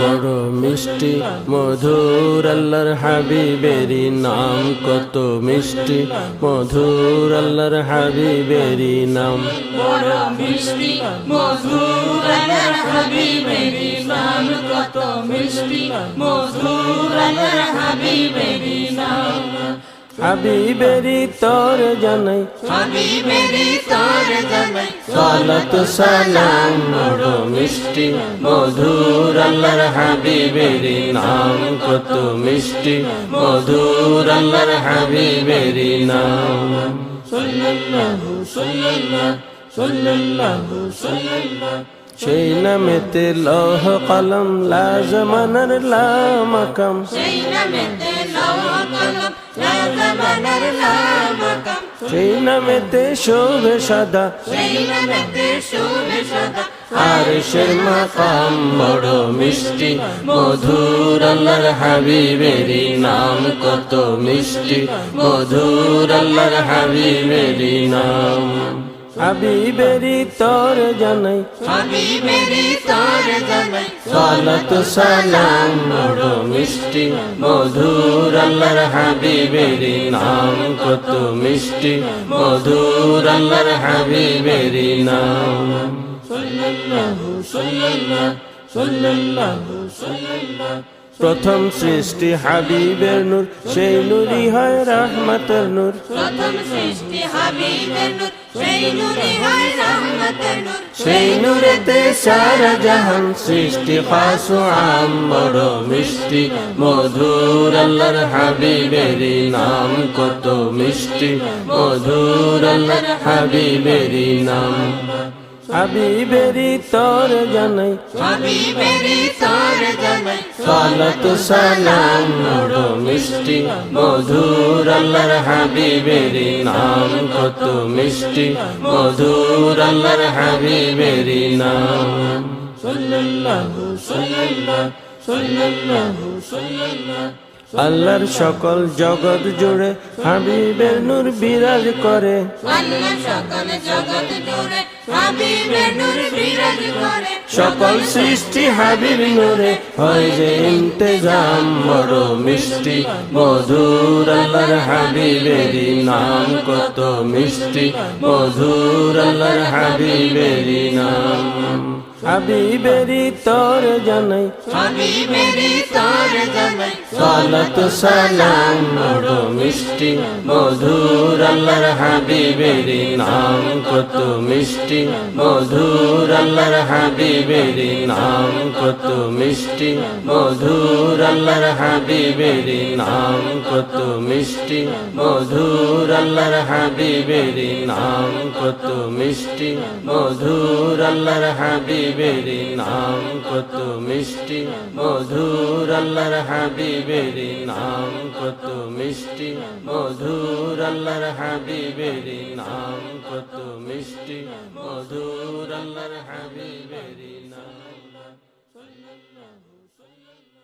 বড় মিষ্টি মধুর আল্লাহর হাবিবেরি নাম। কত মিষ্টি মধুর আল্লাহর হাবিবেরি নাম। বড় মিষ্টি মধুর আল্লাহর হাবিবেরি নাম। কত মিষ্টি মধুর আল্লাহর হাবিবেরি নাম। হাবিবেরি তোর জানাই। হাবিবেরি তোর জানাই। সালাত সালাম বড় মিষ্টি মধুর আল্লাহর হাবিবেরি নাম কত মিষ্টি মধুর আল্লাহর হাবিবেরি নাম। সাল্লাল্লাহু সাল্লাল্লাহু সাল্লাল্লাহু সাল্লাল্লাহু। সেই নামেতে লৌহ কলম লাজমানের লামাকাম সেই নামেতে লাজমানের লামাকাম সেই নামেতে শোভে সাদা সেই নামেতে শুভে সদা। আর মাকাম বড় মিষ্টি মধুর আল্লাহর হাবিবেরি নাম কত মিষ্টি মধুর আল্লাহর হাবিবেরি নাম। হাবিবেরি তোর জানাই হাবিবেরি তোর জানাই। সালাত সালাম বড় মিষ্টি, মধুর আল্লাহর হাবিবেরি নাম কত মিষ্টি, মধুর আল্লাহর হাবিবেরি নাম। সাল্লাল্লাহু সাল্লাল্লাহু সাল্লাল্লাহু সাল্লাল্লাহু। প্রথম সৃষ্টি হাবিবের নূর সেই নুরি হয় রহমতের নূর। প্রথম সৃষ্টি হাবিবের নূর সেই নূরে হয় রহমতের নূর। সেই নূরেতে সারা জাহান সৃষ্টি পাশু আম বড় মিষ্টি। মধুর আল্লাহর হাবিবেরি নাম কত মিষ্টি। মধুর আল্লাহর হাবিবেরি নাম। হাবিবেরি তোর জানাই। হাবিবেরি তোর জানাই। সালাত সালাম বড় মিষ্টি মধুর আল্লাহর হাবিবেরি নাম। কত মিষ্টি মধুর আল্লাহর হাবিবেরি নাম। সাল্লাল্লাহু সাল্লাল্লাহু সাল্লাল্লাহু সাল্লাল্লাহু। আল্লাহর সকল জগৎ জুড়ে হাবিবের নূর বিরাজ করে। আল্লাহ সকল জগৎ হাবিবের নূর বিরাজ করে সকল সৃষ্টি হাবিব নূরে হয় যে ইন্তেজাম বড় মিষ্টি। মধুর আল্লাহর হাবিবেরি নাম কত মিষ্টি। মধুর আল্লাহর হাবিবেরি নাম। হাবিবেরি তোর জানাই। হাবিবেরি তোর জানাই। সালাত সালাম বড় মিষ্টি। মধুর আল্লাহর হাবিবেরি নাম কত মিষ্টি। মধুর আল্লাহর হাবিবেরি নাম কত মিষ্টি, মধুর আল্লাহর হাবিবেরি নাম কত মিষ্টি, মধুর আল্লাহর হাবিবেরি নাম কত মিষ্টি, মধুর আল্লাহর হাবিবেরি নাম কত মিষ্টি, মধুর আল্লাহর হাবিবেরি নাম কত মিষ্টি, মধুর আল্লাহর হাবিবেরি নাম কত মিষ্টি, মধুর আল্লাহর হাবিবেরি سيدنا صلى الله صلى الله